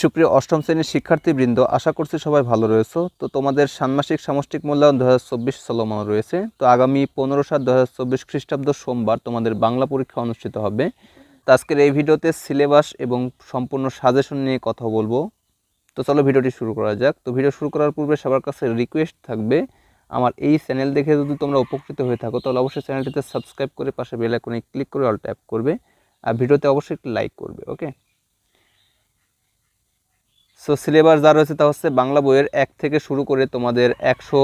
সুপ্রিয় অষ্টম শ্রেণির শিক্ষার্থীবৃন্দ, আশা করছি সবাই ভালো রয়েছে। তো তোমাদের ষান্মাসিক সামষ্টিক মূল্যায়ন দু হাজার চব্বিশ চলমান রয়েছে। তো আগামী পনেরো সাত দু হাজার চব্বিশ খ্রিস্টাব্দ সোমবার তোমাদের বাংলা পরীক্ষা অনুষ্ঠিত হবে। তো আজকের এই ভিডিওতে সিলেবাস এবং সম্পূর্ণ সাজেশন নিয়ে কথা বলব। তো চলো ভিডিওটি শুরু করা যাক। তো ভিডিও শুরু করার পূর্বে সবার কাছে রিকোয়েস্ট থাকবে, আমার এই চ্যানেল দেখে যদি তোমরা উপকৃত হয়ে থাকো, তাহলে অবশ্যই চ্যানেলটিতে সাবস্ক্রাইব করে পাশে বেল আইকনে ক্লিক করে অল ট্যাপ করবে। আর ভিডিওতে অবশ্যই একটি লাইক করবে ওকে সো সিলেবাস যা রয়েছে তা হচ্ছে বাংলা বইয়ের এক থেকে শুরু করে তোমাদের একশো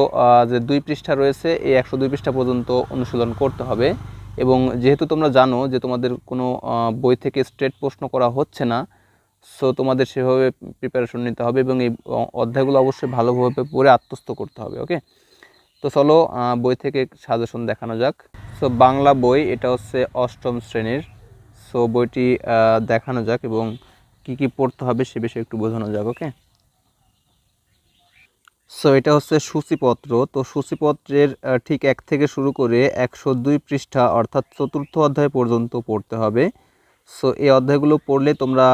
যে দুই পৃষ্ঠা রয়েছে, এই একশো দুই পৃষ্ঠা পর্যন্ত অনুশীলন করতে হবে। এবং যেহেতু তোমরা জানো যে তোমাদের কোনো বই থেকে স্ট্রেট প্রশ্ন করা হচ্ছে না সো তোমাদের সেভাবে প্রিপারেশন নিতে হবে এবং এই অধ্যায়গুলো অবশ্যই ভালোভাবে পড়ে আত্মস্থ করতে হবে ওকে তো চলো বই থেকে সাজেশন দেখানো যাক। সো বাংলা বই এটা হচ্ছে অষ্টম শ্রেণির। সো বইটি দেখানো যাক এবং কি কি পড়তে হবে সে বিষয়ে একটু বোঝানো যাক, ওকে? সো এটা হচ্ছে সূচিপত্র। তো সূচিপত্রের ঠিক এক থেকে শুরু করে একশো দুই পৃষ্ঠা অর্থাৎ চতুর্থ অধ্যায় পর্যন্ত পড়তে হবে। সো এই অধ্যায়গুলো পড়লে তোমরা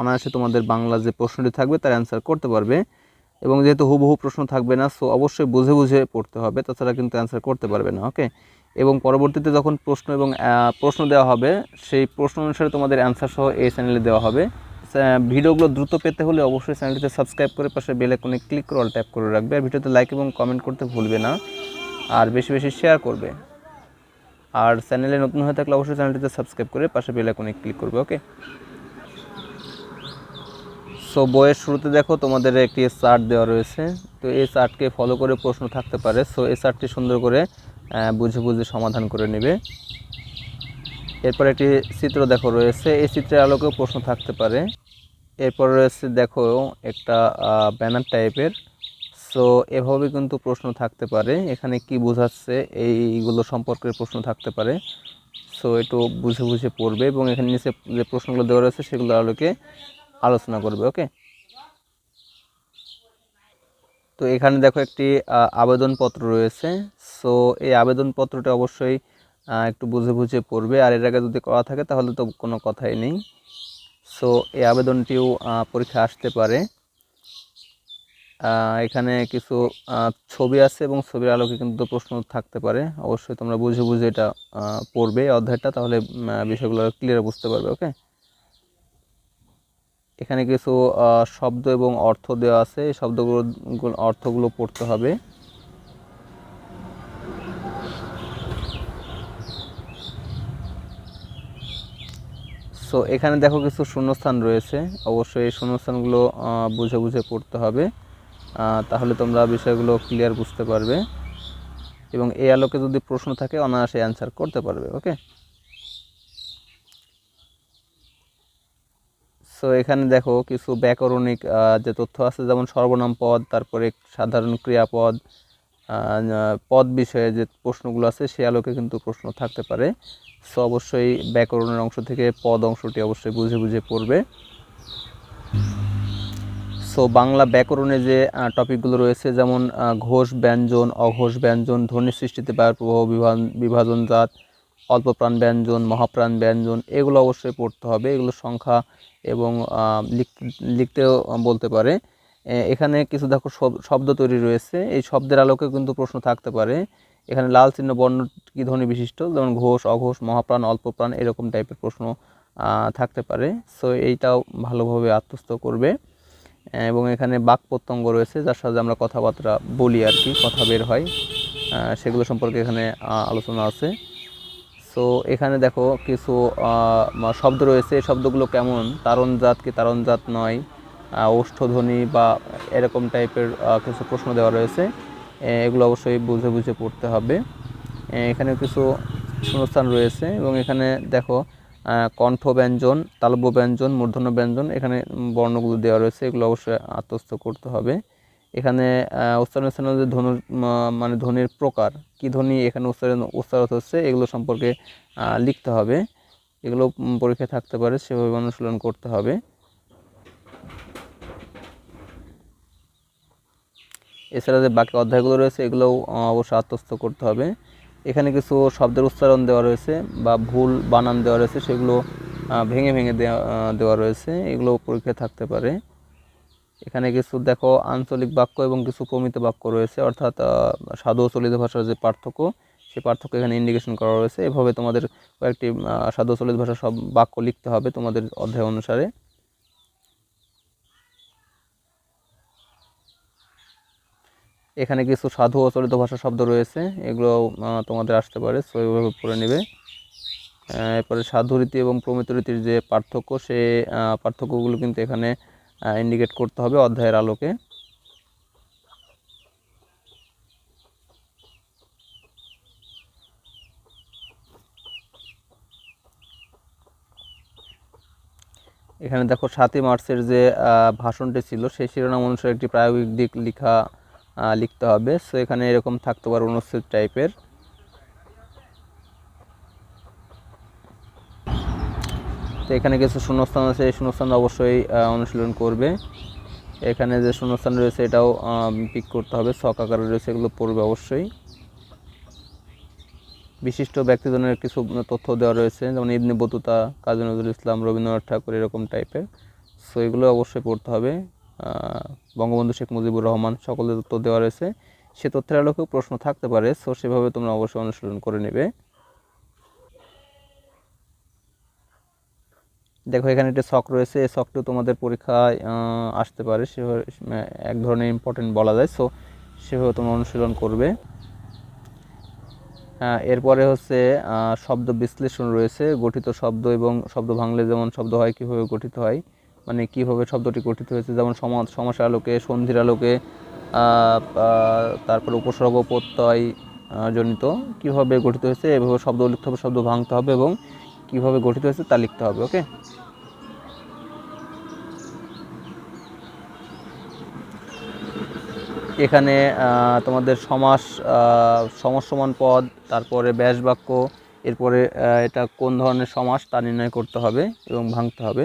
অনায়াসে তোমাদের বাংলা যে প্রশ্নটি থাকবে তার অ্যান্সার করতে পারবে। এবং যেহেতু হুবহু প্রশ্ন থাকবে না সো অবশ্যই বুঝে বুঝে পড়তে হবে, তাছাড়া কিন্তু অ্যান্সার করতে পারবে না ওকে এবং পরবর্তীতে যখন প্রশ্ন এবং প্রশ্ন দেওয়া হবে, সেই প্রশ্ন অনুসারে তোমাদের অ্যান্সার সহ এই চ্যানেলে দেওয়া হবে। ভিডিওগুলো দ্রুত পেতে হলে অবশ্যই চ্যানেলটিতে সাবস্ক্রাইব করে পাশে বেল আইকনে ক্লিক করে অল ট্যাপ করে রাখবে। আর ভিডিওতে লাইক এবং কমেন্ট করতে ভুলবে না। আর বেশি বেশি শেয়ার করবে। আর চ্যানেলে নতুন হয়ে থাকলে অবশ্যই চ্যানেলটিতে সাবস্ক্রাইব করে পাশে বেল আইকনে ক্লিক করবে ওকে সো বইয়ের শুরুতে দেখো, তোমাদের একটি চার্ট দেওয়া রয়েছে। তো এই চার্টকে ফলো করে প্রশ্ন থাকতে পারে। সো এই চার্টটি সুন্দর করে বুঝে বুঝে সমাধান করে নেবে। এরপর একটি চিত্র দেখো রয়েছে। এই চিত্রের আলোকেও প্রশ্ন থাকতে পারে। এরপর রয়েছে দেখো একটা ব্যানার টাইপের সো এভাবে কিন্তু প্রশ্ন থাকতে পারে। এখানে কি বোঝাচ্ছে, এইগুলো সম্পর্কে প্রশ্ন থাকতে পারে। সো একটু বুঝে বুঝে পড়বে এবং এখানে নিচে যে প্রশ্নগুলো দেওয়া রয়েছে, সেগুলো আলোকে আলোচনা করবে ওকে তো এখানে দেখো একটি আবেদনপত্র রয়েছে। সো এই আবেদনপত্রটা অবশ্যই একটু বুঝে বুঝে পড়বে। আর এর আগে যদি করা থাকে, তাহলে তো কোনো কথাই নেই। সো এই আবেদনটিও পরীক্ষা আসতে পারে। এখানে কিছু ছবি আছে এবং ছবির আলোকে কিন্তু প্রশ্ন থাকতে পারে। অবশ্যই তোমরা বুঝে বুঝে এটা পড়বে অধ্যায়টা, তাহলে বিষয়গুলো ক্লিয়ার বুঝতে পারবে ওকে এখানে কিছু শব্দ এবং অর্থ দেওয়া আছে। এই শব্দগুলো অর্থগুলো পড়তে হবে। সো এখানে দেখো কিছু শূন্যস্থান রয়েছে। অবশ্যই এই শূন্যস্থানগুলো বুঝে বুঝে পড়তে হবে। তাহলে তোমরা বিষয়গুলো ক্লিয়ার বুঝতে পারবে। এবং এই আলোকে যদি প্রশ্ন থাকে, অনায়াসে অ্যান্সার করতে পারবে ওকে সো এখানে দেখো কিছু ব্যাকরণিক যে তথ্য আছে, যেমন সর্বনাম পদ, তারপরে সাধারণ ক্রিয়াপদ পদ বিষয়ে যে প্রশ্নগুলো আছে, সে আলোকে কিন্তু প্রশ্ন থাকতে পারে। সো অবশ্যই ব্যাকরণের অংশ থেকে পদ অংশটি অবশ্যই বুঝে বুঝে পড়বে। সো বাংলা ব্যাকরণে যে টপিকগুলো রয়েছে, যেমন ঘোষ, ব্যঞ্জন, অঘোষ, ব্যঞ্জন, ধ্বনি সৃষ্টিতে বায়ুর প্রভাব বিভাজন বিভাজন জাত, অল্পপ্রাণ ব্যঞ্জন, মহাপ্রাণ ব্যঞ্জন, এগুলো অবশ্যই পড়তে হবে। এগুলো সংখ্যা এবং লিখ- লিখতেও বলতে পারে। এখানে কিছু দেখো, শব- শব্দ তৈরি রয়েছে। এই শব্দের আলোকে কিন্তু প্রশ্ন থাকতে পারে। এখানে লাল চিহ্ন বর্ণ কী ধ্বনি বিশিষ্ট? যেমন ঘোষ, অঘোষ, মহাপ্রাণ, অল্পপ্রাণ এরকম টাইপের প্রশ্ন থাকতে পারে। সো এইটাও ভালোভাবে আত্মস্থ করবে। এবং এখানে বাক প্রত্যঙ্গ রয়েছে, যার সাথে আমরা কথাবার্তা বলি আর কি, কথা বের হয়। সেগুলো সম্পর্কে এখানে আলোচনা আছে। সো এখানে দেখো কিছু শব্দ রয়েছে। এই শব্দগুলো কেমন? তারণ জাত কি তারণ জাত নয়? ওষ্ঠধ্বনি বা এরকম টাইপের কিছু প্রশ্ন দেওয়া রয়েছে। এগুলো অবশ্যই বুঝে বুঝে পড়তে হবে। এখানে কিছু শূন্যস্থান রয়েছে এবং এখানে দেখো কণ্ঠ ব্যঞ্জন, তালব্য ব্যঞ্জন, মূর্ধন্য ব্যঞ্জন এখানে বর্ণগুলো দেওয়া রয়েছে, এগুলো অবশ্যই আত্মস্থ করতে হবে। এখানে উচ্চারণ স্থানের যে ধনুর মানে ধ্বনির প্রকার। কি ধ্বনি এখানে উচ্চারণ উচ্চারিত হচ্ছে এগুলো সম্পর্কে লিখতে হবে। এগুলো পরীক্ষায় থাকতে পারে, সেভাবে অনুশীলন করতে হবে। এছাড়া যে বাকি অধ্যায়গুলো রয়েছে, এগুলোও অবশ্যই আত্মস্থ করতে হবে। এখানে কিছু শব্দের উচ্চারণ দেওয়া রয়েছে বা ভুল বানান দেওয়া রয়েছে, সেগুলো ভেঙে ভেঙে দেওয়া রয়েছে। এগুলো পরীক্ষায় থাকতে পারে। এখানে কিছু, দেখো, আঞ্চলিক বাক্য এবং কিছু প্রমিত বাক্য রয়েছে, অর্থাৎ সাধু চলিত ভাষার যে পার্থক্য সেই পার্থক্য এখানে ইন্ডিকেশন করা রয়েছে। এভাবে তোমাদের কয়েকটি সাধু চলিত ভাষার সব বাক্য লিখতে হবে তোমাদের অধ্যায় অনুসারে। এখানে কিছু সাধু অচলিত চলিত ভাষা শব্দ রয়েছে এগুলো তোমাদের আসতে পারে সো এইভাবে পড়ে নেবে। এরপরে সাধু রীতি এবং প্রমিত রীতির যে পার্থক্য, সে পার্থক্যগুলো কিন্তু এখানে ইন্ডিকেট করতে হবে অধ্যায়ের আলোকে। এখানে দেখো সাতই মার্চের যে ভাষণটি ছিল, সেই শিরোনাম অনুসারে একটি প্রায়োগিক দিক লেখা লিখতে হবে। সো এখানে এরকম থাকতে পারে অনুচ্ছেদ টাইপের তো এখানে কিছু শূন্যস্থান আছে। এই শূন্যস্থান অবশ্যই অনুশীলন করবে। এখানে যে শূন্যস্থান রয়েছে, এটাও পিক করতে হবে। ছক আকারে রয়েছে, এগুলো পড়বে অবশ্যই। বিশিষ্ট ব্যক্তিজনের কিছু তথ্য দেওয়া রয়েছে, যেমন ইবনে বতুতা, কাজী নজরুল ইসলাম, রবীন্দ্রনাথ ঠাকুর, এরকম টাইপের সো এগুলো অবশ্যই পড়তে হবে। বঙ্গবন্ধু শেখ মুজিবুর রহমান সকলের তথ্য দেওয়া রয়েছে। সে তথ্যের আলোকেও প্রশ্ন থাকতে পারে সো সেভাবে তোমরা অবশ্যই অনুশীলন করে নেবে। দেখো এখানে একটা শখ রয়েছে। এই শখটিও তোমাদের পরীক্ষায় আসতে পারে। সেভাবে এক ধরনের ইম্পর্টেন্ট বলা যায়। সো সেভাবে তোমরা অনুশীলন করবে। আহ, এরপরে হচ্ছে শব্দ বিশ্লেষণ রয়েছে। গঠিত শব্দ এবং শব্দ ভাঙলে যেমন শব্দ হয় কীভাবে গঠিত হয়? মানে কীভাবে শব্দটি গঠিত হয়েছে? যেমন সমাজ সমাসের আলোকে সন্ধির আলোকে তারপরে উপসর্গ প্রত্যয় জনিত কীভাবে গঠিত হয়েছে? এভাবে শব্দ লিখতে হবে শব্দ ভাঙতে হবে এবং কীভাবে গঠিত হয়েছে তা লিখতে হবে ওকে? এখানে তোমাদের সমাস আহ, সমাস সমান পদ তারপরে ব্যাস বাক্য এরপরে এটা কোন ধরনের সমাস তা নির্ণয় করতে হবে এবং ভাঙতে হবে।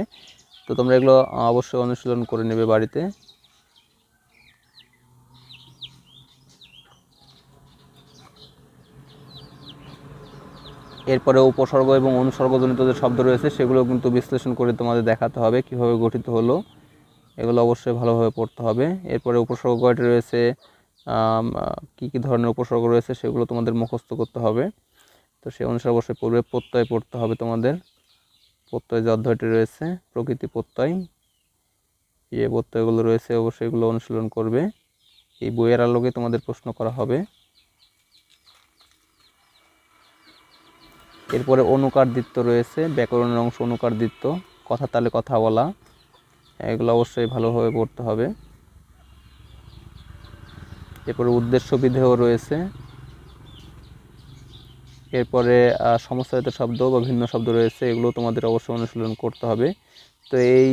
তো তোমরা এগুলো অবশ্যই অনুশীলন করে নেবে বাড়িতে। এরপরে উপসর্গ এবং অনুসর্গজনিত যে শব্দ রয়েছে, সেগুলো কিন্তু বিশ্লেষণ করে তোমাদের দেখাতে হবে, কীভাবে গঠিত হলো। এগুলো অবশ্যই ভালোভাবে পড়তে হবে। এরপরে উপসর্গ কয়টি রয়েছে কী কী ধরনের উপসর্গ রয়েছে, সেগুলো তোমাদের মুখস্থ করতে হবে। তো সেই অনুসারে অবশ্যই পড়বে, প্রত্যয় পড়তে হবে তোমাদের। প্রত্যয় যে অধ্যায়টি রয়েছে, প্রকৃতি প্রত্যয়, যে প্রত্যয়গুলো রয়েছে অবশ্যই এগুলো অনুশীলন করবে। এই বইয়ের আলোকে তোমাদের প্রশ্ন করা হবে। এরপরে অনুকারদিত্য রয়েছে, ব্যাকরণের অংশ অনুকারদিত্য, কথা তালে কথা বলা, এগুলো অবশ্যই ভালোভাবে পড়তে হবে। এরপরে উদ্দেশ্য বিধেয় রয়েছে এরপরে সমস্যায়িত শব্দ বা ভিন্ন শব্দ রয়েছে, এগুলো তোমাদের অবশ্যই অনুশীলন করতে হবে। তো এই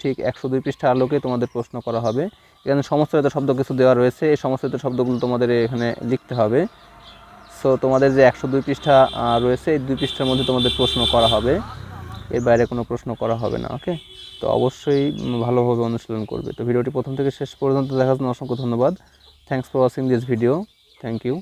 ঠিক একশো দুই পৃষ্ঠা আলোকে তোমাদের প্রশ্ন করা হবে। এখানে সমস্যায়িত শব্দ কিছু দেওয়া রয়েছে, এই সমস্যায়িত শব্দগুলো তোমাদের এখানে লিখতে হবে। সো তোমাদের যে একশো দুই পৃষ্ঠা রয়েছে, এই দুই পৃষ্ঠার মধ্যে তোমাদের প্রশ্ন করা হবে। এর বাইরে কোনো প্রশ্ন করা হবে না ওকে তো অবশ্যই ভালোভাবে অনুশীলন করবে। তো ভিডিওটি প্রথম থেকে শেষ পর্যন্ত দেখার জন্য অসংখ্য ধন্যবাদ। Thanks for watching this video thank you